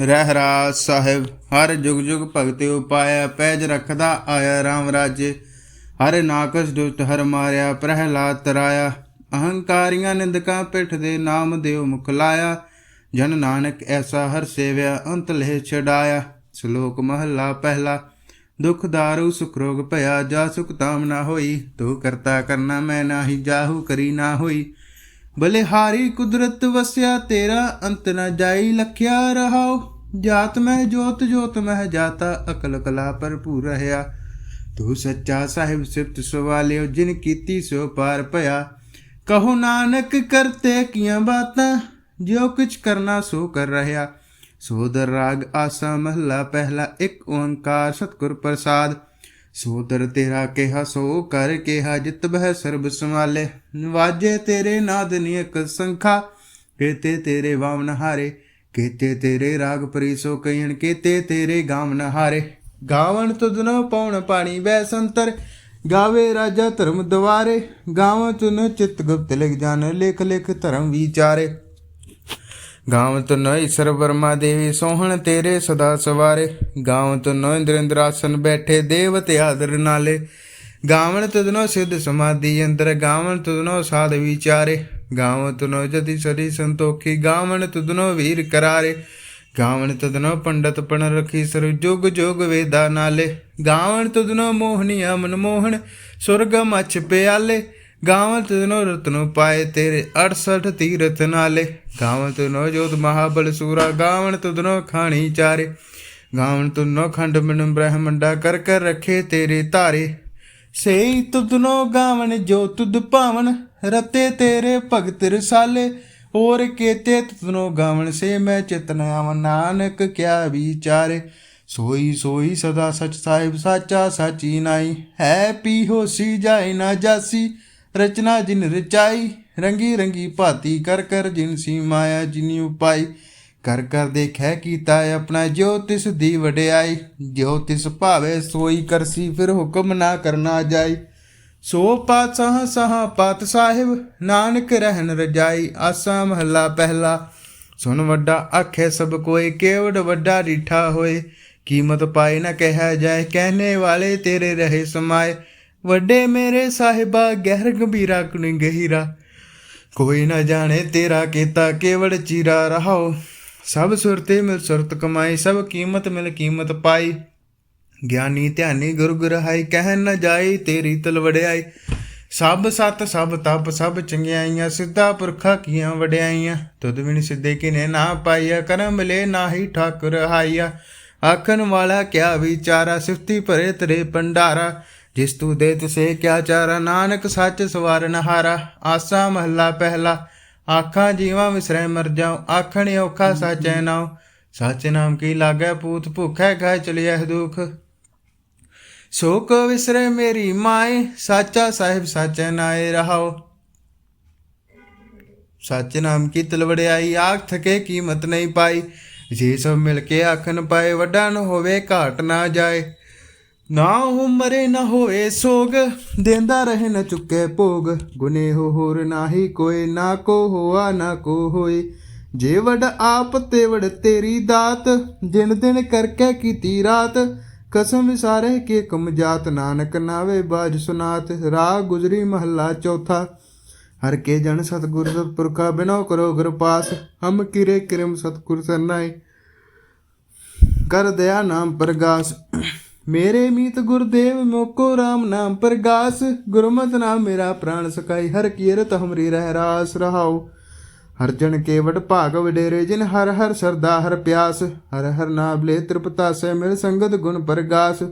ਰਹਿਰਾ ਸਾਹਿਬ, ਹਰ ਜੁਗ ਜੁਗ ਭਗਤਿ ਉਪਾਇਆ, ਪੈਜ ਰਖਦਾ ਆਇਆ RAM ਰਾਜੇ। ਹਰ ਨਾਕਸ ਦੁਸ਼ਟ ਹਰ ਮਾਰਿਆ, ਪ੍ਰਹਿਲਾਦ ਤਰਾਇਆ। ਅਹੰਕਾਰੀਆਂ ਨਿੰਦਕਾਂ ਪਿੱਠ ਦੇ ਨਾਮ ਦੇਵ ਮੁਖ ਲਾਇਆ। ਜਨ ਨਾਨਕ ਐਸਾ ਹਰ ਸੇਵਿਆ, ਅੰਤ ਲਹਿ ਛਡਾਇਆ। ਸ਼ਲੋਕ ਮਹੱਲਾ ਪਹਿਲਾ, ਦੁਖ ਦਾਰੂ ਸੁਖ ਰੋਗ ਭਇਆ ਜਾ ਸੁਖ ਤਾਮ ਨਾ ਹੋਈ। ਤੂੰ ਕਰਤਾ ਕਰਨਾ ਮੈਂ ਨਾਹੀ, ਜਾਹੂ ਕਰੀ ਨਾ ਹੋਈ। ਬਲਿਹਾਰੀ ਕੁਦਰਤ ਵਸਿਆ, ਤੇਰਾ ਅੰਤ ਨ ਜਾਈ ਲਖਿਆ ਰਹਾਉ। ਜਾਤ ਮਹਿ ਜੋਤ ਜੋਤ ਮਹਿ ਜਾਤਾ, ਅਕਲ ਕਲਾ ਭਰਪੂਰ ਰਹਾ ਤੂੰ ਸੱਚਾ ਸਾਹਿਬ ਸਿਫਤ ਸਵਾਲਿਓ, ਜਿਨ ਕੀਤੀ ਸੋ ਪਾਰ ਭਇਆ। ਕਹੋ ਨਾਨਕ, ਕਰਤੇ ਕੀਆਂ ਬਾਤਾਂ ਜੋ ਕੁਛ ਕਰਨਾ ਸੋ ਕਰ ਰਹਾ ਸੋਦਰ ਰਾਗ ਆਸਾ ਮਹਲਾ, ਪਹਿਲਾ ਇੱਕ ਓੰਕਾਰ ਸਤਗੁਰ ਪ੍ਰਸਾਦ। ਸੋਦਰ ਤੇਰਾ ਕਿਹਾ, ਸੋ ਕਰ ਕਿਹਾ, ਜਿਤ ਬਹਿ ਸਰਬ ਸੰਭਾਲੇ। ਵਾਜੇ ਤੇਰੇ ਨਾਦ ਨਿਯਕ ਸੰਖਾ, ਕੇਤੇ ਤੇਰੇ ਵਾਮਨ ਹਾਰੇ। ਕੇਤੇ ਤੇਰੇ ਰਾਗ ਪਰੀਸੋ ਕਈਣ ਕੇਤੇ ਤੇਰੇ ਗਾਵਨ ਹਾਰੇ। ਗਾਵਨ ਤੁਧਨੋ ਪਉਣ ਪਾਣੀ ਵੈ ਸੰਤਰ, ਗਾਵੇ ਰਾਜਾ ਧਰਮ ਦਵਾਰੇ। ਗਾਵਾਂ ਤੁਨ ਚਿਤ ਗੁਪਤ ਲਿਖ ਜਾਣ ਲਿਖ ਲਿਖ ਧਰਮ ਵਿਚਾਰੇ। ਗਾਵਨ ਤੁਨ ਈਸ਼ਰ ਵਰਮਾ ਦੇਵੀ ਸੋਹਣ ਤੇਰੇ ਸਦਾ ਸਵਾਰੇ। ਗਾਵਨ ਤੁਨ ਇੰਦਰਿੰਦਰਾਸਨ ਬੈਠੇ ਦੇਵਤੇ ਆਦਰ ਨਾਲੇ। ਗਾਵਣ ਤੁਧਨੋ ਸਿੱਧ ਸਮਾਧੀ ਅੰਦਰ, ਗਾਵਣ ਤੁਧਨੋ ਸਾਧ ਵਿਚਾਰੇ। ਗਾਵਨ ਤੁਨੋ ਜਤੀ ਸਰੀ ਸੰਤੋਖੀ, ਗਾਵਣ ਤੁਧਨੋ ਵੀਰ ਕਰਾਰੇ। ਗਾਵਣ ਤਦਨੋ ਪੰਡਤ ਪਣ ਰਖੀ ਸਰ ਜੁਗ ਜੁਗ ਵੇਦਾ ਨਾਲੇ। ਗਾਵਣ ਤੁਧਨੋ ਮੋਹਨੀਆ ਮਨ ਮੋਹਣ, ਸੁਰਗ ਮਛ ਪਿਆਲੇ। ਗਾਵਨ ਤੁਧਨੋ ਰਤਨੋ ਪਾਏ ਤੇਰੇ 68 ਤੀਰਤ ਨਾਲੇ। ਗਾਵਤ ਨੋ ਜੋਤ ਮਹਾਬਲ ਸੂਰਾ, ਗਾਵਣ ਤੁਧਨੋ ਖਾਣੀ ਚਾਰੇ। ਗਾਵਣ ਤੁਨੋ ਖੰਡ ਮਨ ਬ੍ਰਹਮੰਡਾ ਕਰ ਕਰ ਰਖੇ ਤੇਰੇ ਧਾਰੇ। ਸੇਈ ਤੁਧਨੋ ਗਾਵਨ ਜੋ ਤੁਧ ਭਾਵਨ, ਰਤੇ ਤੇਰੇ ਭਗਤ ਰਸਾਲੇ। ਹੋਰ ਕੇਤੇ ਤੁਧਨੋ ਗਾਵਣ ਸੇ ਮੈਂ ਚਿਤਨ ਆਵ ਨਾਨਕ ਕਿਆ ਵਿਚਾਰੇ। ਸੋਈ ਸੋਈ ਸਦਾ ਸਚ ਸਾਹਿਬ ਸਾਚਾ ਸਾਚੀ ਨਾਈ ਹੈ ਪੀ ਹੋਸੀ ਜਾਏ ਨਾ ਜਾਸੀ। ਰਚਨਾ ਜਿਨ ਰਚਾਈ, ਰੰਗੀ ਰੰਗੀ ਭਾਤੀ ਕਰ ਕਰ ਜਿਨ ਸੀ ਮਾਇਆ ਜਿਨੀ ਉਪਾਈ। ਕਰ ਕਰ ਦੇਖੈ ਕੀਤਾ ਆਪਣਾ ਜੋ ਤਿਸ ਦੀ ਵਡਿਆਈ। ਜੋ ਤਿਸ ਭਾਵੇ ਸੋਈ ਕਰਸੀ ਫਿਰ ਹੁਕਮ ਨਾ ਕਰਨਾ ਜਾਈ। ਸੋ ਪਾਤ ਸਹ ਸਹ ਪਾਤ ਸਾਹਿਬ, ਨਾਨਕ ਰਹਿਣ ਰਜਾਈ। ਆਸਾ ਮਹੱਲਾ ਪਹਿਲਾ, ਸੁਣ ਵੱਡਾ ਆਖੇ ਸਭ ਕੋਏ, ਕੇਵੜ ਵੱਡਾ ਰੀਠਾ ਹੋਏ। ਕੀਮਤ ਪਾਏ ਨਾ ਕਹਿਆ ਜਾਏ ਕਹਿਨੇ ਵਾਲੇ ਤੇਰੇ ਰਹੇ ਸਮਾਏ। ਵੱਡੇ ਮੇਰੇ ਸਾਹਿਬਾ ਗਹਿਰ ਗੰਭੀਰਾ ਕੁਣੀ ਗਹੀਰਾ। ਕੋਈ ਨਾ ਜਾਣੇ ਤੇਰਾ ਕੀਤਾ ਕੇਵੜ ਚੀਰਾ ਰਹਾਓ। ਸਭ ਸੁਰਤੇ ਮਿਲ ਸੁਰਤ ਕਮਾਈ, ਸਭ ਕੀਮਤ ਮਿਲ ਕੀਮਤ ਪਾਈ। ਗਿਆਨੀ ਧਿਆਨੀ ਗੁਰ ਗੁਰਹਾਈ ਕਹਿਣ ਨਾ ਜਾਈ ਤੇਰੀ ਤਲਵੜਿਆਈ। ਸਭ ਸਤ, ਸਭ ਤਪ, ਸਭ ਚੰਗਿਆਈਆਂ, ਸਿੱਧਾ ਪੁਰਖਾ ਕੀਆਂ ਵਡਿਆਈਆਂ। ਤੁਧ ਵਿਣ ਸਿੱਧੇ ਕਿਨੇ ਨਾ ਪਾਈਆ, ਕਰਮ ਮਿਲੇ ਨਾਹੀ ਠਾਕੁਰ ਹਾਈਆ। ਆਖਣ ਵਾਲਾ ਕਿਆ ਵਿਚਾਰਾ, ਸਿਫਤੀ ਭਰੇ ਤੇਰੇ ਪੰਡਾਰਾ ਜਿਸ ਤੂੰ ਦੇ ਤਿਸੇ ਕਿਆ ਚਾਰਾ, ਨਾਨਕ ਸੱਚ ਸਵਾਰਨ ਹਾਰਾ ਆਸਾ ਮਹੱਲਾ ਪਹਿਲਾ। ਆਖਾਂ ਜੀਵਾਂ ਵਿਸਰੈ ਮਰ ਜਾਉ, ਆਖਣ ਔਖਾ ਸਾਚੈ ਨਾਉ। ਸੱਚ ਨਾਮ ਕੀ ਲਾਗੈ ਪੂਤ, ਭੁਖੈ ਗਾਇ ਚਲਿਐ ਦੁਖ। ਸੋ ਕੋ ਵਿਸਰੈ ਮੇਰੀ ਮਾਏ, ਸਾਚਾ ਸਾਹਿਬ ਸਾਚੈ ਨਾਏ ਰਹਾਓ ਸੱਚ ਨਾਮ ਕੀ ਤਲਵੜਿਆਈ ਆਖ ਥਕੇ ਕੀਮਤ ਨਹੀਂ ਪਾਈ। ਜੇ ਸਭ ਮਿਲ ਕੇ ਆਖਣ ਪਾਏ, ਵੱਡਾ ਨ ਹੋਵੇ, ਘਾਟ ਨਾ ਜਾਏ। ਨਾ ਉਹ ਮਰੇ, ਨਾ ਹੋਏ ਸੋਗ, ਦੇਂਦਾ ਰਹੇ ਨਾ ਚੁੱਕੇ ਭੋਗ। ਗੁਨੇ ਹੋ ਹੋਰ ਨਾਹੀ ਕੋਈ ਨਾ ਕੋ ਹੋਆ, ਨਾ ਕੋ ਹੋਏ। ਜੇ ਵਡ ਆਪ ਤੇ ਵਡ ਤੇਰੀ ਦਾਤ, ਜਿਨ ਦਿਨ ਕਰਕੇ ਕੀਤੀ ਰਾਤ। ਕਸਮ ਵਿਸਾਰੇ ਕੇ ਕਮ ਜਾਤ, ਨਾਨਕ ਨਾਵੇ ਬਾਜ ਸੁਨਾਤ। ਰਾਗ ਗੁਜਰੀ ਮਹੱਲਾ ਚੌਥਾ। ਹਰ ਕੇ ਜਨ ਸਤਗੁਰ ਪੁਰਖਾ, ਬਿਨੋ ਕਰੋ ਗੁਰ ਪਾਸ। ਹਮ ਕਿਰੇ ਕਿਰਮ ਸਤਗੁਰ ਸਰਨਾਏ। ਕਰ ਦਇਆ ਨਾਮ ਪ੍ਰਗਾਸ। ਮੇਰੇ ਮੀਤ ਗੁਰਦੇਵ ਮੋਕੋ RAM ਨਾਮ ਪ੍ਰਗਾਸ, ਗੁਰਮਤ ਨਾਮ ਮੇਰਾ ਪ੍ਰਾਣ ਸਕਾਈ ਹਰ ਕੀਰਤ ਹਮਰੀ ਰਹਿ ਰਾਸ ਰਹਾਉ। ਹਰ ਜਨ ਕੇਵਟ ਭਾਗ ਵਡੇਰੇ ਜਿਨ ਹਰ ਹਰ ਸਰਦਾ ਹਰ ਪਿਆਸ, ਹਰ ਹਰ ਨਾਬਲੇ ਤ੍ਰਿਪਤਾ ਸੇ ਮਿਲ ਸੰਗਤ ਗੁਣ ਪ੍ਰਗਾਸ।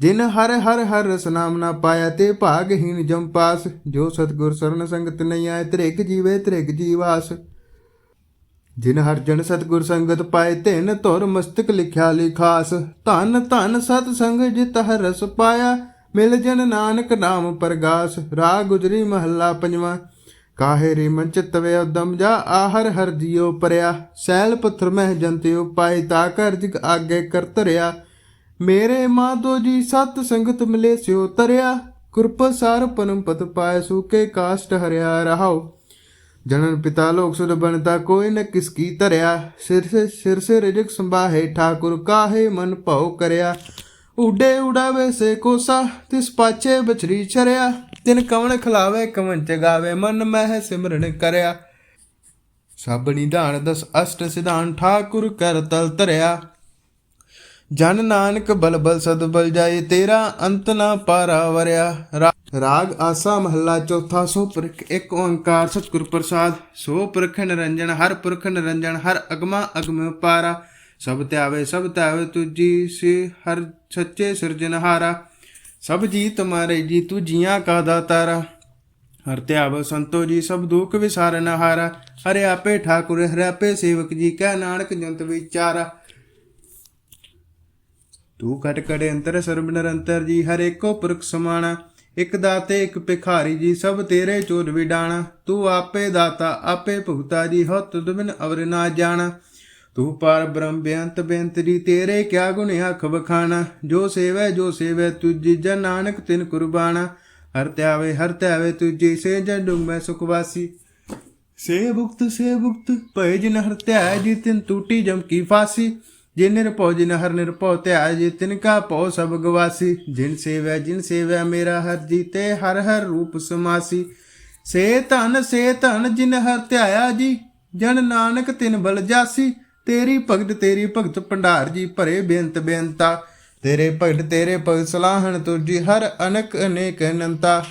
ਜਿਨ ਹਰ ਹਰ ਹਰ ਰਸ ਨਾਮ ਨਾ ਪਾਇਆ, ਤੇ ਭਾਗਹੀਨ ਜਮ ਪਾਸ। ਜੋ ਸਤਗੁਰ ਸਰਨ ਸੰਗਤ ਨਹੀਂ ਆਏ, ਤ੍ਰਿਗ ਜੀਵੇ ਤ੍ਰਿਗ ਜੀਵਾਸ। ਜਿਨ ਹਰ ਜਨ ਸਤਗੁਰ ਸੰਗਤ ਪਾਏ ਤਿਨ ਧੁਰ ਮਸਤਕ ਲਿਖਿਆ ਲਿਖਾਸ ਧਨ ਧਨ ਸਤ ਸੰਗ ਜਿਤ ਹਰ ਰਸ ਪਾਇਆ, ਮਿਲ ਜਨ ਨਾਨਕ ਨਾਮ ਪ੍ਰਗਾਸ, ਰਾਗ ਗੁਜਰੀ ਮਹੱਲਾ ਪੰਜਵਾਂ। ਕਾਹੇ ਰੇ ਮਨ ਚਿਤਵੇ ਉਦਮ ਜਾ, ਆਹਰ ਹਰ ਜਿਉ ਪਰਿਆ। ਸੈਲ ਪੱਥਰ ਮਹਿ ਜੰਤਿਉ ਪਾਈ ਤਾ ਕਰ ਜਿਗ ਆਗੇ ਕਰ ਧਰਿਆ। ਮੇਰੇ ਮਾਧੋ ਜੀ ਸਤ ਸੰਗਤ ਮਿਲੇ ਸਿਉ ਤਰਿਆ। ਕਿਰਪ ਸਾਰ ਪਨਮ ਪਤ ਪਾਇ ਸੂਕੇ ਕਾਸ਼ਟ ਹਰਿਆ ਰਹਾਉ। ਜਨਨ ਪਿਤਾ ਲੋਕ ਸੁਧ ਬਣਤਾ, ਕੋਈ ਨ ਕਿਸ ਕੀ ਧਰਿਆ। ਸਿਰ ਸੇ ਸਿਰ ਸੇ ਰਿਜਕ ਸੰਭਾਹੇ, ਠਾਕੁਰ ਕਾਹੇ ਮਨ ਭਉ ਕਰਿਆ। ਉਡੇ ਉਡਾਵੇ ਸੇ ਕੋਸਾ, ਤਿਸ ਪਾਛੇ ਬਚਰੀ ਛਰਿਆ। ਤਿਨ ਕਵਣ ਖਲਾਵੇ, ਕਵਣ ਚਗਾਵੇ ਮਨ ਮਹਿ ਸਿਮਰਨ ਕਰਿਆ। ਸਭ ਨਿਧਾਨ ਦਸ ਅਸ਼ਟ ਸਿਧਾਨ, ਠਾਕੁਰ ਕਰ ਤਲ ਧਰਿਆ। ਜਨ ਨਾਨਕ ਬਲ ਬਲ ਸਦ ਜਾਏ, ਤੇਰਾ ਅੰਤ ਨਾ ਪਾਰਾ ਵਰਿਆ। ਰਾਗ ਆਸਾ ਮਹੱਲਾ ਚੌਥਾ, ਸੋ ਪੁਰਖ ਇੱਕ ਓੰਕਾਰ ਸਤਿਗੁਰ ਪ੍ਰਸਾਦ। ਸੋ ਪੁਰਖ ਨਿਰੰਜਨ, ਹਰ ਪੁਰਖ ਨਿਰੰਜਨ, ਹਰ ਅਗਮਾ ਅਗਮ ਪਾਰਾ। ਸਭ ਧਿਆਵੇ ਸਭ ਧਿਆਵੇ ਤੁਜੀ ਸੇ, ਹਰ ਸੱਚੇ ਸਿਰਜਨਹਾਰਾ ਸਭ ਜੀ ਤੁਮਾਰੇ ਜੀ ਤੂ ਜੀਆਂ ਕਾ ਦਾਤਾਰਾ। ਹਰ ਧਿਆਵ ਸੰਤੋ ਜੀ, ਸਭ ਦੁਖ ਵਿਸਾਰਨ ਹਾਰਾ। ਹਰਿ ਆਪੇ ਠਾਕੁਰ, ਹਰਿ ਆਪੇ ਸੇਵਕ ਜੀ, ਕੈ ਨਾਨਕ ਜੰਤ ਵਿਚਾਰਾ। ਤੂੰ ਕਟ ਕੜੇ ਅੰਤਰ ਸਰਬ ਨਿਰੰਤਰ ਜੀ, ਹਰ ਏਕੋ ਪੁਰਖ ਸਮਾਣਾ। ਇਕ ਦਾਤੇ, ਇਕ ਭਿਖਾਰੀ ਜੀ, ਸਭ ਤੇਰੇ ਚੋਦ ਵਿਡਾਣਾ। ਤੂੰ ਆਪੇ ਦਾਤਾ, ਆਪੇ ਭੁਗਤਾ ਜੀ ਹੋ ਤੁਧ ਬਿਨ ਅਵਰ ਨਾ ਜਾਣਾ। ਤੂੰ ਪਰ ਬ੍ਰਹਮ ਬੇਅੰਤ ਬੇਅੰਤ ਜੀ, ਤੇਰੇ ਕਿਆ ਗੁਣ ਆਖ ਬਖਾਣਾ ਜੋ ਸੇਵੈ ਜੋ ਸੇਵੈ ਤੁਜੀ ਜਨ ਨਾਨਕ ਤਿਨ ਕੁਰਬਾਨਾ ਹਰ ਧਿਆਵੇ ਹਰ ਧਿਆਵੇ ਤੁਜੀ ਸੇ ਜਨ ਡੁੰਗ ਮੈਂ ਸੁਖ ਵਾਸੀ। ਸੇ ਭੁਗਤ ਸੇ ਭੁਗਤ, ਭਏ ਜਿਨ ਹਰ ਧਿਆਇ ਜੀ, ਤਿਨ ਟੂਟੀ ਜਮ ਕੀ ਫਾਸੀ। ਜਿਨ ਨਿਰਭਉ ਜਿਨ ਹਰ ਨਿਰਭਉ ਧਿਆਇ, ਜੀ ਤਿਨ ਕਾ ਭਉ ਸਭ ਗਵਾਸੀ। ਜਿਨ ਸੇਵੈ ਜਿਨ ਸੇਵੈ, ਮੇਰਾ ਹਰ ਜੀਤੇ ਹਰ ਹਰ ਰੂਪ ਸਮਾਸੀ। ਸੇ ਧਨ ਸੇ ਧਨ, ਜਿਨ ਹਰ ਧਿਆਇਆ ਜੀ, ਜਨ ਨਾਨਕ ਤਿਨ ਬਲ ਜਾਸੀ। ਤੇਰੀ ਭਗਤ ਤੇਰੀ ਭਗਤ ਭੰਡਾਰ ਜੀ, ਭਰੇ ਬੇਅੰਤ ਬੇਅੰਤਾ। ਤੇਰੇ ਭਗਤ ਤੇਰੇ ਭਗਤ ਸਲਾਹਣ ਤੁਰਜੀ ਹਰ ਅਨਕ, ਅਨੇਕ ਅਨੰਤਾ।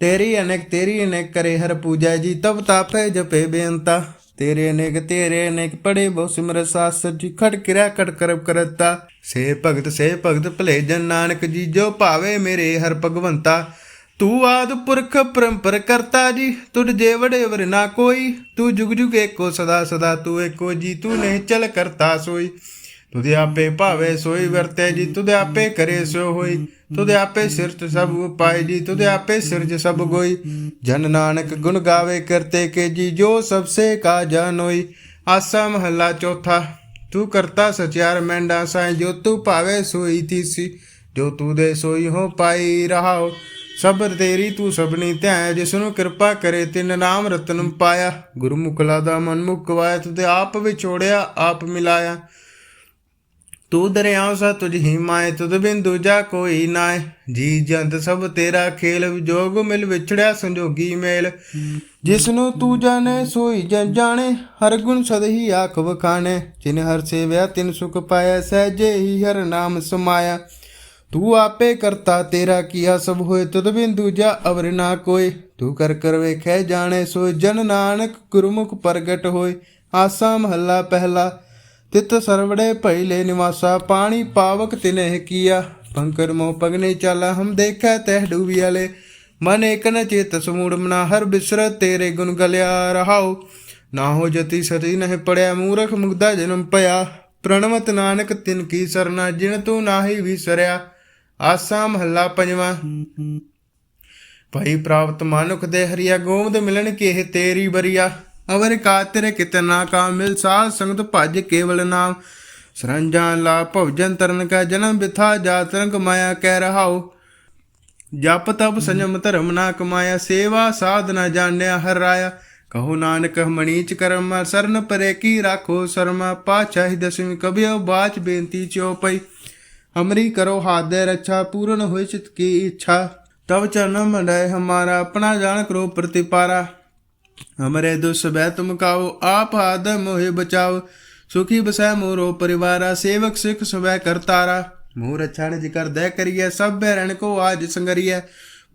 ਤੇਰੀ ਅਨੇਕ ਤੇਰੀ ਅਨੇਕ ਕਰੇ ਹਰ ਪੂਜਾ ਜੀ ਤਬ ਤਾਪੇ ਜਪੇ ਬੇਅੰਤਾ। ਤੇਰੇ ਅਨੇਕ ਤੇਰੇ ਅਨੇਕ ਪੜੇ ਬਹੁ ਸਿਮਰ ਸਾਸਰ ਜੀ। ਖੜ ਕਿਰਿਆ ਕਟ ਕਰਬ ਕਰਤਾ। ਸੇ ਭਗਤ ਸੇ ਭਗਤ ਭਲੇ ਜਨ ਨਾਨਕ ਜੀ, ਜੋ ਭਾਵੇ ਮੇਰੇ ਹਰ ਭਗਵੰਤਾ। ਤੂੰ ਆਦ ਪੁਰਖ ਪਰੰਪਰ ਕਰਤਾ ਜੀ ਤੁਧ ਜੇ ਵੜੇ ਨਾ ਕੋਈ। ਤੂੰ ਜੁਗ ਜੁਗ ਏਕੋ ਸਦਾ ਸਦਾ, ਤੂੰ ਏਕੋ ਜੀ, ਤੂੰ ਨੇ ਚਲ ਕਰਤਾ ਸੋਈ। ਤੁਧੇ ਆਪੇ ਭਾਵੇ ਸੋਈ, ਵਰਤੇ ਜੀ, ਤੁਧੇ ਆਪੇ ਕਰੇ ਸੋ ਹੋਈ। ਤੁਧੇ ਆਪੇ ਸਿਰਤ ਸਭ ਉਪਾਏ ਜੀ, ਤੁਧੇ ਆਪੇ ਸਿਰਜ ਸਭ ਗੋਈ। ਜਨ ਨਾਨਕ ਗੁਣ ਗਾਵੇ ਕਰਤੇ ਕੇ ਜੀ ਜੋ ਸਭ ਸੇ ਕਾ ਜਾਨੋਈ ਆਸਾ ਮਹੱਲਾ ਚੌਥਾ, ਤੂੰ ਕਰਤਾ ਸਚਿਆਰ ਮੈਂਡਾ ਸਾਈ, ਜੋ ਤੂੰ ਭਾਵੇ ਸੋਈ ਤੀਸੀ। ਜੋ ਤੂੰ ਦੇ ਸੋਈ ਹੋ ਪਾਈ ਰਹਾਓ, ਸਬਰ ਤੇਰੀ ਤੂੰ ਸਭਨੀ ਧਿਆਇ ਜਿਸ ਨੂੰ ਕਿਰਪਾ ਕਰੇ ਤਿਨ ਨਾਮ ਰਤਨ ਪਾਇਆ। ਗੁਰਮੁਖਲਾ ਦਾ ਮਨ ਮੁਖ ਗਵਾਇਆ ਆਪ ਵਿਛੋੜਿਆ, ਆਪ ਮਿਲਾਇਆ। ਤੂੰ ਦਰਿਆਉ ਸਾ ਤੁਝ ਹੀ ਮਾਏ ਤੁਧ ਬਿਨ ਦੂਜਾ ਕੋਈ ਨਾਏ ਜੀ ਜੰਤ ਸਭ ਤੇਰਾ ਖੇਲ ਵਿਜੋਗ ਮਿਲ ਵਿਛੜਿਆ ਸੰਜੋਗੀ ਮੇਲ। ਜਿਸ ਨੂੰ ਤੂੰ ਜਾਣੇ, ਸੋਈ ਜਨ ਜਾਣੇ, ਹਰ ਗੁਣ ਸਦ ਹੀ ਆਖ ਵਖਾਣੇ। ਜਿਨ ਹਰ ਸੇਵਿਆ, ਤਿਨ ਸੁਖ ਪਾਇਆ, ਸਹਜੇ ਹੀ ਹਰ ਨਾਮ ਸਮਾਇਆ। ਤੂੰ ਆਪੇ ਕਰਤਾ ਤੇਰਾ ਕੀਆ ਸਭ ਹੋਏ, ਤੁਧ ਬਿਨ ਦੂਜਾ ਅਵਰ ਨਾ ਕੋਏ। ਤੂੰ ਕਰ ਕਰ ਵੇਖੈ ਜਾਣੇ ਸੋ ਜਨ ਨਾਨਕ ਗੁਰਮੁਖ ਪ੍ਰਗਟ ਹੋਏ। ਆਸਾ ਮਹੱਲਾ ਪਹਿਲਾ ਤਿਤ ਸਰਵੜੇ ਭਇਲੇ ਨਿਵਾਸਾ, ਪਾਣੀ ਪਾਵਕ ਤਿਨਹਿ ਕੀਆ। ਪੰਕਰ ਮੋ ਪਗਨੇ ਚਾਲਾ, ਹਮ ਦੇਖੈ ਤਹਿ ਡੂਬੀ ਵਾਲੇ ਮਨ ਏਕ ਨ ਚੇਤ ਸਮੂੜ ਮਨਾ, ਹਰ ਬਿਸਰ ਤੇਰੇ ਗੁਣ ਗਲਿਆ ਰਹਾਉ। ਨਾ ਹੋ ਜਤੀ ਸਤੀ ਨਹਿ ਪੜਿਆ, ਮੂਰਖ ਮੁਗਦਾ ਜਨਮ ਪਿਆ ਪ੍ਰਣਵਤ ਨਾਨਕ ਤਿਨ ਕੀ ਸਰਨਾ, ਜਿਨ ਤੂੰ ਨਾਹੀ ਵਿਸਰਿਆ। ਆਸਾ ਮਹੱਲਾ ਪੰਜਵਾਂ। ਭਾਈ ਪ੍ਰਾਪਤ ਮਾਨੁਖ ਦੇ ਹਰੀਆ ਗੋਮਦ ਮਿਲਣ ਕੇ ਤੇਰੀ ਬਰੀਆ। ਅਵਰ ਕਾ ਤੇਰੇ ਕਿਤਨਾ ਕਾ ਮਿਲ ਸਾਧ ਸੰਗਤ ਭਜ ਕੇਵਲ ਨਾਮ। ਸਰੰਜਾਂ ਲਾ ਭਵਜਨ ਤਰਨ ਕਾ ਜਨਮ ਬਿਥਾ ਜਾਤਰੰਗ ਮਾਇਆ ਕਹਿ ਰਹਾਉ। ਜਪ ਤਪ ਸੰਜਮ ਧਰਮ ਨਾ ਕਮਾਇਆ, ਸੇਵਾ ਸਾਧਨਾ ਜਾਣਿਆ ਹਰ ਰਾਇਆ। ਕਹੋ ਨਾਨਕ ਮਣੀਚ ਕਰਮ, ਸਰਨ ਪਰੇ ਕੀ ਰਾਖੋ ਸ਼ਰਮਾ। ਪਾਛਾਹੀ ਦਸਵੀਂ ਕਬਿਓ ਬਾਚ ਬੇਨਤੀ ਚੋ ਪਈ। ਹਮਰੀ ਕਰੋ ਹਾਦੇ ਰੱਛਾ ਪੂਰਨ ਹੋਇ ਚਿਤ ਕੀ ਇੱਛਾ। ਤਵ ਚਰਨ ਮੰਡੈ ਹਮਾਰਾ, ਆਪਣਾ ਜਾਣ ਕਰੋ ਪ੍ਰਤਿਪਾਰਾ। ਹਮਰੇ ਦੁਸ ਬੈ ਤੁਮ ਕਾਓ, ਆਪ ਆਦ ਮੋਹਿ ਬਚਾਓ। ਸੁਖੀ ਬਸੈ ਮੋਰੋ ਪਰਿਵਾਰਾ, ਸੇਵਕ ਸਿਖ ਸਵੈ ਕਰਤਾਰਾ ਮੋਰ ਛਣ ਜਿਕਰ ਦੈ ਕਰੀਐ, ਸਭ ਬੈਰਣ ਕੋ ਆਜ ਸੰਗਰੀਐ।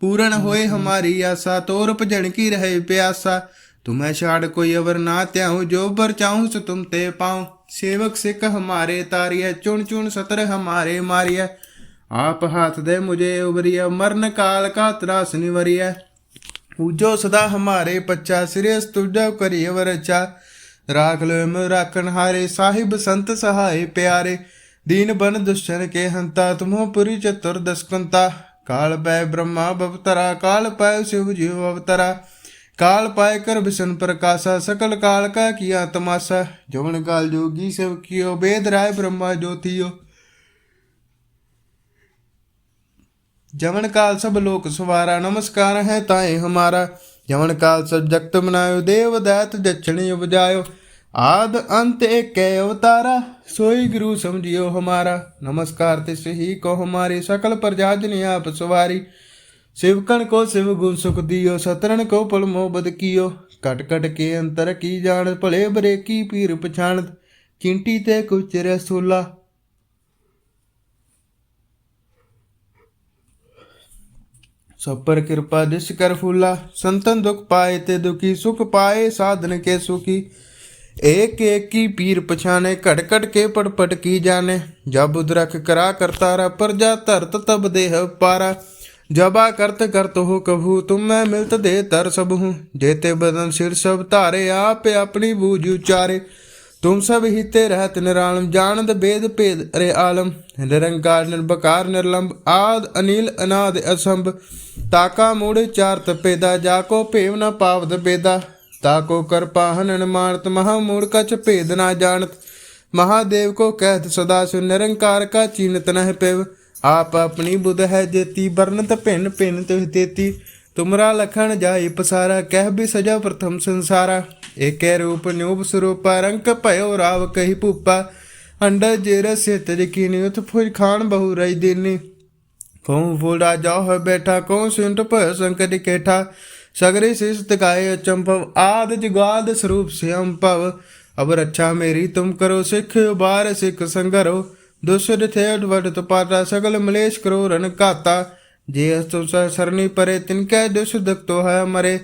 ਪੂਰਨ ਹੋਏ ਹਮਾਰੀ ਆਸਾ, ਤੋਰ ਭਜਣ ਕੀ ਰਹੇ ਪਿਆਸਾ। ਤੁਮੈ ਛਾੜ ਕੋਈ ਅਵਰ ਨਾ ਤਿਆਹੂ ਜੋ ਬਰ ਚਾਹੂੰ ਸੋ ਤੁਮ ਤੇ ਪਾਉ। ਸੇਵਕ ਸਿੱਖ ਹਮਾਰੇ ਤਾਰੀਐ, ਚੁਣ ਚੁਣ ਸਤਰ ਹਮਾਰੇ ਮਾਰੀਐ। ਆਪ ਹਾਥ ਦੇ ਮੁਝੇ ਉਬਰੀਐ, ਮਰਨ ਕਾਲ ਕਾ ਤਰਾਸ ਨਿਵਰੀਐ। ਪੂਜੋ ਸਦਾ ਹਮਾਰੇ ਪੱਚਾ ਸਿਰਿਸ ਤੁਜਾ ਕਰੀ ਵਰਚਾ ਰਾਖ ਲੋ ਰਾਖਣ ਹਾਰੇ, ਸਾਹਿਬ ਸੰਤ ਸਹਾਏ ਪਿਆਰੇ। ਦੀਨ ਬਨ ਦੁਸ਼ਣ ਕੇ ਹੰਤਾ ਤੁਮੋ ਪੁਰੀ ਚਤੁਰ ਦਸਕੰਤਾ। ਕਾਲ ਪੈ ਬ੍ਰਹਮਾ ਬਵਤਰਾ, ਕਾਲ ਪੈ ਸਿਵ ਜੀਵ ਅਵਤਰਾ। ਕਾਲ ਪਾਇ ਕਰ ਬਿਸ਼ਨ ਪ੍ਰਕਾਸ਼ਾ, ਸਕਲ ਕਾਲ ਕਾ ਕੀਆ ਤਮਾਸਾ। ਜਵਨ ਕਾਲ ਜੋਗੀ ਸਭ ਕੀਓ, ਬੇਦ ਰਾਏ ਬ੍ਰਹਮਾ ਜੋਤੀਓ। ਜਵਨ ਕਾਲ ਸਭ ਲੋਕ ਸਵਾਰਾ, ਨਮਸਕਾਰ ਹੈ ਤਾਏ ਹਮਾਰਾ। ਜਵਨ ਕਾਲ ਸਭ ਜਗਤ ਮਨਾਇਓ, ਦੇਵ ਦੈਤ ਜਛਣੀ ਉਪਜਾਇਓ। ਆਦ ਅੰਤ ਏਕੈ ਅਵਤਾਰਾ, ਸੋਈ ਗੁਰੂ ਸਮਝਿਓ ਹਮਾਰਾ। ਨਮਸਕਾਰ ਤਿਸ ਹੀ ਕੋ ਹਮਾਰੀ ਸਕਲ ਪ੍ਰਜਾ ਜਨ ਆਪ ਸਵਾਰੀ। ਸਿਵਕਣ ਕੋ ਸਿਵ ਗੁਣ ਸੁਖ ਦਿਓ ਸਤਰਨ ਕੋ ਪਲ ਮੋਹ ਬਦ ਕੀਓ। ਕਟ ਕਟ ਕੇ ਅੰਤਰ ਕੀ ਜਾਣ ਭਲੇ ਬਰੇ ਕੀ ਪੀਰ ਪਛਾਣਤ। ਚਿੰਟੀ ਤੇ ਕੁਚ ਰਸੂਲਾ ਸਭ ਪਰ ਕਿਰਪਾ ਦਿਸ ਕਰ ਫੂਲਾ, ਸੰਤਨ ਦੁਖ ਪਾਏ ਤੇ ਦੁਖੀ, ਸੁਖ ਪਾਏ ਸਾਧਨ ਕੇ ਸੁਖੀ। ਏਕ ਏਕ ਕੀ ਪੀਰ ਪਛਾਨੇ ਘਟ ਘਟ ਕੇ ਪਟ ਪਟ ਕੀ ਜਾਣੇ। ਜਬ ਉਦਰਖ ਕਰਾ ਕਰਤਾਰਾ, ਪਰਜਾ ਧਰਤ ਤਬ ਦੇਹ ਪਾਰਾ। ਜਬਾ ਕਰਤ ਕਰਤ ਹੋ ਕਭੂ, ਤੁਮ ਮੈਂ ਮਿਲਤ ਦੇ ਤਰ ਸਭ। ਹੂੰ ਜੇਤੇ ਬਦਨ ਸਿਰ ਸਭ ਧਾਰੇ, ਆਪ ਆਪਣੀ ਬੂਝ ਉਚਾਰੇ। ਤੁਮ ਸਭ ਹੀ ਤੇ ਨਿਰਾਲਮ, ਜਾਣਦ ਬੇਦ ਭੇਦ ਅਰੇ ਆਲਮ। ਨਿਰੰਕਾਰ ਨਿਰਭਕਾਰ ਨਿਰਲੰਬ, ਆਦ ਅਨੀਲ ਅਨਾਦ ਅਸੰਭ। ਤਾਕਾ ਮੂੜ ਚਾਰਤ ਪੇਦਾ ਜਾ ਕੋ ਭੇਵ ਨ ਪਾਵਦ ਬੇਦਾ ਤਾਕੋ ਕਰਪਾ ਹਨਨ ਮਾਨਤ ਮਹਾ ਮੂੜ ਕਛ ਭੇਦ ਨਾ ਜਾਣਤ। ਮਹਾਦੇਵ ਕੋ ਕਹਿਤ ਸਦਾ ਸੁ ਨਿਰੰਕਾਰ ਕਾ ਚੀਨਤ ਨਹਿ ਪਿਵ। ਆਪ ਆਪਣੀ ਬੁਧ ਹੈ ਜੇਤੀ ਬਰਨਤ ਭਿੰਨ ਭਿੰਨ ਤਿਹ ਤੇਤੀ। ਤੁਮਰਾ ਲਖਣ ਜਾਈ ਪਸਾਰਾ, ਕਹਿ ਵੀ ਸਜਾ ਪ੍ਰਥਮ ਸੰਸਾਰਾ। ਏਕੈ ਰੂਪ ਨਿਉਪ ਸਰੂਪ ਰੰਕ ਭਇਓ ਰਾਵ ਕਹੀ ਭੂਪਾ। ਅੰਡਾ ਜੇਰ ਸਿਤ ਜਕੀਨੀ ਉਤ ਫੁਜ ਖਾਨ ਬਹੁ ਰਈ ਦੀਨੀ ਕਉ ਫੂਲਾ ਜਾਉ ਹੈ ਬੈਠਾ, ਕਉ ਸਿੰਟ ਭਇ ਸੰਕਟ ਕੇਠਾ। ਸਗਰੇ ਸਿਸ ਤਕਾਏ ਅਚੰਭਵ ਆਦ ਜਗਾਦ ਸਰੂਪ ਸਿਅੰ ਭਵ। ਅਬ ਰੱਛਾ ਮੇਰੀ, ਤੁਮ ਕਰੋ ਸਿੱਖ, ਉਬਾਰ ਸਿੱਖ ਸੰਗਰੋ। ਦੁਸਰ ਥੇਟ ਵਟ ਪਾਟਾ ਸਗਲ ਮਲੇਸ਼ ਕਰੋ ਰਨ ਘਾਤਾ ਜੇ ਅਸ ਤੁਮ ਸਰਨੀ ਪਰੇ, ਤਿਨ ਕੈ ਦੁਸ ਦਕਤੋ ਹੈ ਮਰੇ।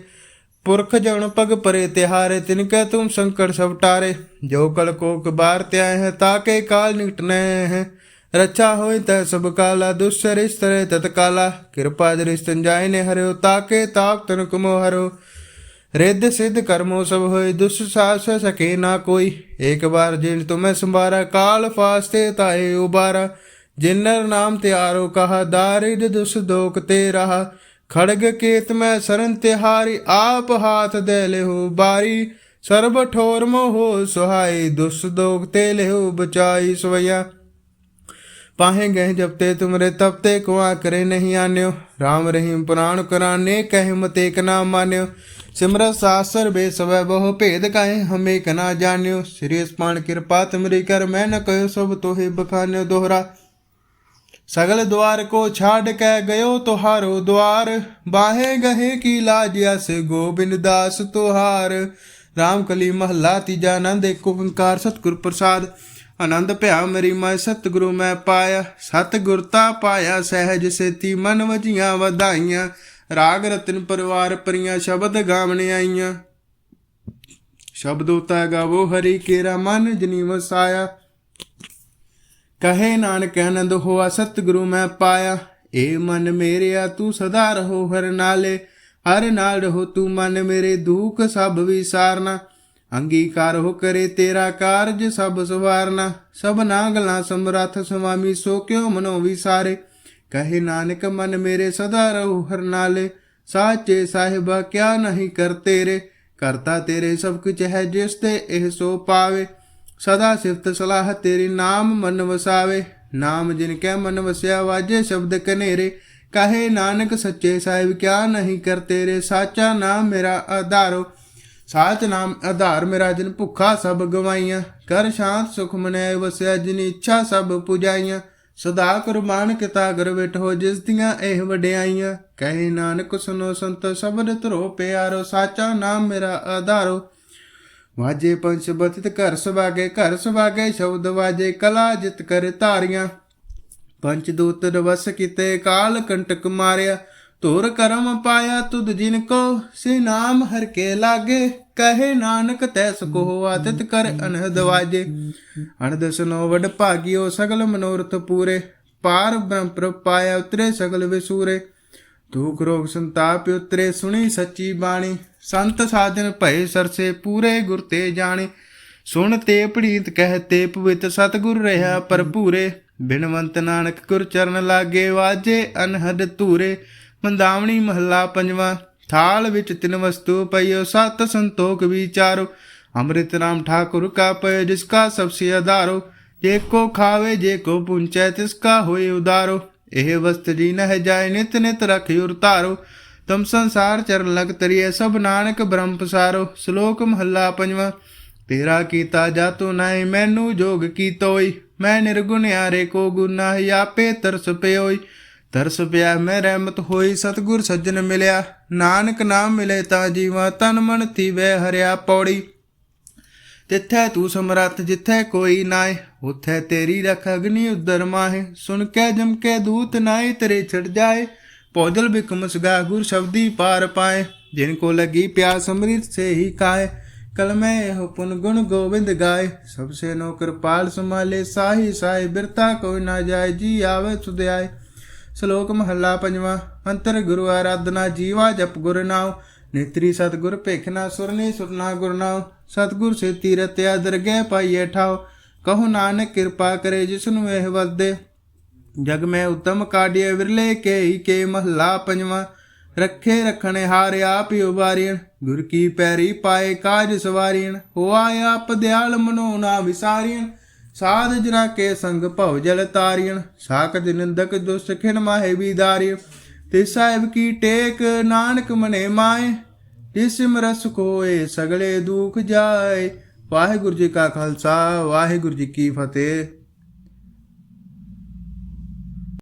ਪੁਰਖ ਜਣ ਪਗ ਪਰੇ ਤਿਹਾਰੇ, ਤਿਨ ਕੈ ਤੁਮ ਸੰਕਟ ਸਭ ਟਾਰੇ। ਜੋ ਕਲ ਕੋ ਕਬਾਰ ਤੇ ਆਏ ਹੈ ਤਾਕੇ ਕਾਲ ਨਿਕਟਨੇ ਹੈ। ਰੱਛਾ ਹੋਇ ਤੈ ਸਭ ਕਾਲਾ, ਦੁਸਰ ਇਸ ਤਰੇ ਤਤ ਕਿਰਪਾ ਦ੍ਰਿਸ਼ਤਨ ਜਾਇ ਨੇ ਹਰਿਓ ਤਾਕੇ ਤਾਪ ਤਨ ਕੁਮੋ ਹਰੋ। ਰਿੱਧ ਸਿੱਧ ਕਰਮੋ ਸਭ ਹੋਏ, ਦੁਸ ਸਾਸ ਸਕੇ ਨਾ ਕੋਈ। ਇੱਕ ਵਾਰ ਜਿਨ ਤੁਮੈ ਸੰਭਾਰਾ, ਕਾਲ ਫਾਸਤੇ ਤਾਏ ਉਬਾਰਾ। ਜਿਨਰ ਨਾਮ ਤਿਆਰੋ ਕਹਾ, ਦਾਰਿਦ ਦੁਸ ਦੋਕ ਤੇ ਰਹਾ। ਖੜਗ ਕੇਤ ਮੈਂ ਸਰਨ ਤਿਹਾਰੀ, ਆਪ ਹਾਥ ਦੇ ਲਿਹੁ ਬਾਰੀ। ਸਰਬ ਠੋਰ ਮੋਹ ਸੁਹਾਈ, ਦੁਸ ਦੋਗ ਤੇ ਲਿਹੁ ਬਚਾਈ ਸਵਈਆ। ਪਾਹੇ ਗਏ ਜਬਤੇ ਤੁਮਰੇ ਤਪਤੇ ਕੁਆ ਕਰੇ ਨਹੀਂ ਆਨਿਓ। RAM ਰਹੀਮ ਪੁਰਾਣ ਕਰਾਨੇ, ਕਹਿ ਮਤੇਕ ਨਾ ਮਾਨਿਓ। ਸਿਮਰ ਸਾਸਰ ਬੇਸਵੈ ਬਹੁ ਭੇਦ ਕਾਹੇ, ਹਮੇ ਕਨਾ ਜਾਣਿਓ। ਸ੍ਰੀ ਸਪਾਨ ਕਿਰਪਾ ਤੁਮਰੀ ਕਰ, ਮੈਂ ਨ ਕਹਿਓ ਸਭ ਤੋਹੇ ਬਖਾਨਿਓ ਦੋਹਰਾ। सगल द्वार को छाड़ कै गयो तुहारो द्वार बाहे गहे की लाज यस गोबिंद दास तुहार राम कली महला तीजा नंद एक ओंकार सतगुर प्रसाद ਆਨੰਦ ਭਿਆ ਮੇਰੀ ਮੈਂ ਸਤਿਗੁਰੂ ਮੈਂ ਪਾਇਆ ਸਤਿਗੁਰ ਤਾ ਪਾਇਆ ਸਹਿਜ ਸੇਤੀ ਮਨ ਵਜੀਆਂ ਵਧਾਈਆਂ ਰਾਗ ਰਤਨ ਪਰਿਵਾਰ ਪਰੀਆਂ ਸ਼ਬਦ ਗਾਵਣ ਆਈਆਂ ਸ਼ਬਦ ਉਤਾ ਗਾਵੋ ਹਰੀ ਕੇਰਾ ਮਨ ਜਨੀ ਵਸਾਇਆ ਕਹੇ ਨਾਨਕ ਆਨੰਦ ਹੋਆ, ਸਤਿਗੁਰੂ ਮੈਂ ਪਾਇਆ। ਏ ਮਨ ਮੇਰਿਆ, ਤੂੰ ਸਦਾ ਰਹੋ ਹਰ ਨਾਲੇ। ਹਰ ਨਾਲ ਰਹੋ ਤੂੰ ਮਨ ਮੇਰੇ, ਦੁੱਖ ਸਭ ਵਿਸਾਰਨਾ। ਅੰਗੀਕਾਰ ਹੋ ਕਰੇ ਤੇਰਾ ਕਾਰਜ ਸਭ ਸਵਾਰਨਾ। ਸਭ ਨਾ ਗਲਾਂ ਸਮਰੱਥ ਸੁਆਮੀ ਸੋ ਕਿਉ ਮਨੋ ਵਿਸਾਰੇ? ਕਹੇ ਨਾਨਕ, ਮਨ ਮੇਰੇ ਸਦਾ ਰਹੋ ਹਰ ਨਾਲੇ। ਸਾਚੇ ਸਾਹਿਬਾ, ਕਿਆ ਨਹੀਂ ਕਰ ਤੇਰੇ? ਕਰਤਾ ਤੇਰੇ ਸਭ ਕੁਝ ਹੈ, ਜਿਸ ਤੇ ਇਹ ਸੋ ਪਾਵੇ। ਸਦਾ ਸਿਫਤ ਸਲਾਹ ਤੇਰੀ ਨਾਮ ਮਨ ਵਸਾਵੇ ਨਾਮ ਜਿਨ ਕੈ ਮਨ ਵਸਿਆ ਵਾਜੇ ਸ਼ਬਦ ਕਨੇਰੇ। ਕਹੇ ਨਾਨਕ ਸੱਚੇ ਸਾਹਿਬ ਕਿਆ ਨਹੀਂ ਕਰ ਤੇਰੇ। ਸਾਚਾ ਨਾਮ ਮੇਰਾ ਆਧਾਰੋ। ਸਾਚ ਨਾਮ ਆਧਾਰ ਮੇਰਾ ਜਿਨ ਭੁੱਖਾ ਸਭ ਗਵਾਈਆਂ। ਕਰ ਸ਼ਾਂਤ ਸੁਖ ਮਨੈ ਵਸਿਆ ਜਿਨ ਇੱਛਾ ਸਭ ਪੁਜਾਈਆਂ। ਸਦਾ ਕੁਰਬਾਨ ਕਿਤਾ ਗਰ ਬਿਠੋ ਜਿਸ ਦੀਆਂ ਇਹ ਵਡਿਆਈਆਂ। ਕਹੇ ਨਾਨਕ ਸੁਨੋ ਸੰਤ ਸਬਦ ਧਰੋ ਪਿਆਰੋ। ਸਾਚਾ ਨਾਮ ਮੇਰਾ ਆਧਾਰੋ। ਵਾਜੇ ਪੰਚ ਬਤਿਤ ਘਰ ਸੁਭਾਗੇ ਘਰ ਸੁਭਾਗੇ ਸ਼ਬਦ ਵਾਜੇ, ਕਲਾ ਜਿਤ ਕਰ ਧਾਰੀਆਂ। ਪੰਚ ਦੂਤ ਰਵਸ ਕੀਤੇ, ਕਾਲ ਕੰਟਕ ਮਾਰਿਆ। ਧੁਰ ਕਰਮ ਪਾਇਆ ਤੁਧ ਜਿਨ ਕੋ, ਸੇ ਨਾਮ ਹਰ ਕੇ ਲਾਗੇ। ਕਹੇ ਨਾਨਕ ਤੈਸ ਕੋ ਆਤਿਤ ਕਰ ਅਨਹਦ ਵਾਜੇ। ਅਨਦ ਸੁਨੋ ਵਡ ਭਾਗਿਓ ਸਗਲ ਮਨੋਰਥ ਪੂਰੇ। ਪਾਰ ਬ੍ਰਹਮ ਪ੍ਰਭ ਪਾਇਆ ਉਤਰੇ ਸਗਲ ਵਿਸੂਰੇ। ਤੂੰ ਕਰੋਗ ਸੰਤਾਪ ਉਤਰੇ, ਸੁਣੀ ਸੱਚੀ ਬਾਣੀ। ਸੰਤ ਸਾਧਨ ਭਏ ਸਰਸੇ, ਪੂਰੇ ਗੁਰ ਤੇ ਜਾਣੇ। ਸੁਣ ਤੇ ਪੜੀਤ ਕਹਿ ਤੇ ਪਵਿੱਤ ਸਤਗੁਰ ਰਹਾ ਭਰਪੂਰੇ। ਬਿਨਵੰਤ ਨਾਨਕ ਗੁਰ ਚਰਨ ਲਾਗੇ, ਵਾਜੇ ਅਨਹਦ ਧੂਰੇ। ਮੰਦਾਵਣੀ ਮਹੱਲਾ ਪੰਜਵਾਂ, ਥਾਲ ਵਿੱਚ ਤਿੰਨ ਵਸਤੂ ਪਈਓ, ਸਤ ਸੰਤੋਖ ਵਿਚਾਰੋ। ਅੰਮ੍ਰਿਤ ਨਾਮ ਠਾਕੁਰ ਕਾ ਪਇ ਜਿਸ ਕਾ ਸਭ ਸੇ ਆਧਾਰੋ। ਜੇ ਕੋ ਖਾਵੇ, ਜੇ ਕੋ ਪੁੰਚੈ, ਤਿਸ ਕਾ ਹੋਏ ਉਦਾਰੋ। ਇਹ ਵਸਤ ਜੀ ਨਹਿ ਜਾਏ ਨਿਤ ਨਿਤ ਰਖਿ ਉਰ ਧਾਰੋ, ਤੁਮ ਸੰਸਾਰ ਚਰਨ ਲਗ ਤਰੀਏ ਸਭ ਨਾਨਕ ਬ੍ਰਹਮ ਪਸਾਰੋ, ਸ਼ਲੋਕ ਮਹੱਲਾ ਪੰਜਵਾਂ, ਤੇਰਾ ਕੀਤਾ ਜਾਤੋ ਨਾਹੀ, ਮੈਨੂੰ ਜੋਗ ਕੀ ਤੋਈ, ਮੈਂ ਨਿਰਗੁਣ ਆਰੇ ਕੋ ਗੁਨਾ ਆਪੇ ਤਰਸ ਪਿਓਈ, ਤਰਸ ਪਿਆ ਮੈਂ ਰਹਿਮਤ ਹੋਈ, ਸਤਗੁਰ ਸੱਜਣ ਮਿਲਿਆ, ਨਾਨਕ ਨਾਮ ਮਿਲੇ ਤਾਂ ਜੀਵਾ, ਤਨ ਮਨ ਤੀਵੇ ਹਰਿਆ ਪੌੜੀ। ਤਿੱਥੈ ਤੂੰ ਸਮਰੱਥ, ਜਿੱਥੈ ਕੋਈ ਨਾਏ ਉਥੈ ਤੇਰੀ ਰਖ ਅਗਨੀ ਉਦਰ ਮਾਹੇ। ਸੁਣ ਕੇ ਜਮ ਕੇ ਦੂਤ ਨਾਏ ਤੇਰੇ ਛੜ ਜਾਏ। ਪੌਜਲ ਬਿਕਮ ਸਗਾ ਗੁਰ ਸ਼ਬਦੀ ਪਾਰ ਪਾਏ। ਜਿਨ ਕੋ ਲਗੀ ਪਿਆਸ ਅੰਮ੍ਰਿਤ, ਸੇ ਹੀ ਕਾਏ ਕਲਮੇ ਇਹੋ ਪੁਨ ਗੁਣ ਗੋਬਿੰਦ ਗਾਏ। ਸਭ ਸੇ ਨੋ ਕਿਰਪਾਲ ਸਮਾਲੇ ਸਾਹੀ ਸਾਈ ਬਿਰਤਾ ਕੋਈ ਨਾ ਜਾਏ, ਜੀ ਆਵੇ ਸੁਧਿਆਏ ਸ਼ਲੋਕ ਮਹੱਲਾ ਪੰਜਵਾਂ, ਅੰਤਰ ਗੁਰੂ ਆਰਾਧਨਾ, ਜੀਵਾ ਜਪ ਗੁਰ ਨਾਮ ਨੇਤਰੀ ਸਤਗੁਰ ਭੇਖਣਾ ਸੁਰਨੀ ਸੁਰਨਾ ਗੁਰ ਨਾਮ ਸਤਗੁਰ ਸੇ ਤੀਰਤਿਆ ਦਰਗਹਿ ਪਾਈਏ ਠਾਓ ਕਹੋ ਨਾਨਕ ਕਿਰਪਾ ਕਰੇ ਜਿਸ ਨੂੰ ਇਹ ਵਸਦੇ ਜਗ ਮੈਂ ਉਤਮ ਕਾਢਿਏ ਵਿਰਲੇ ਕੇ ਹੀ ਕੇ ਮਹੱਲਾ ਪੰਜਵਾਂ, ਰੱਖੇ ਰਖਣੇ ਹਾਰ ਆਪ ਹੀ ਉਬਾਰੀਣ, ਗੁਰ ਕੀ ਪੈਰੀ ਪਾਏ ਕਾਜ ਸਵਾਰੀਣ, ਹੋਆ ਆਪ ਦਿਆਲ ਮਨੋ ਨਾ ਵਿਸਾਰੀਣ, ਸਾਧ ਜਰਾ ਕੇ ਸੰਗ ਭਉ ਜਲ ਤਾਰੀਣ ਸਾਕਤ ਨਿੰਦਕ ਦੁਸ ਖਿਨ ਮਾਹੇ ਵਿਦਾਰੀ ਤੇ ਸਾਹਿਬ ਕੀ ਟੇਕ ਨਾਨਕ ਮਨੇ ਮਾਏ। ਜਿਸ ਮਰਸ ਕੋਏ ਸਗਲੇ ਦੁਖ ਜਾਏ ਵਾਹਿਗੁਰੂ ਜੀ ਕਾ ਖਾਲਸਾ ਵਾਹਿਗੁਰੂ ਜੀ ਕੀ ਫਤਿਹ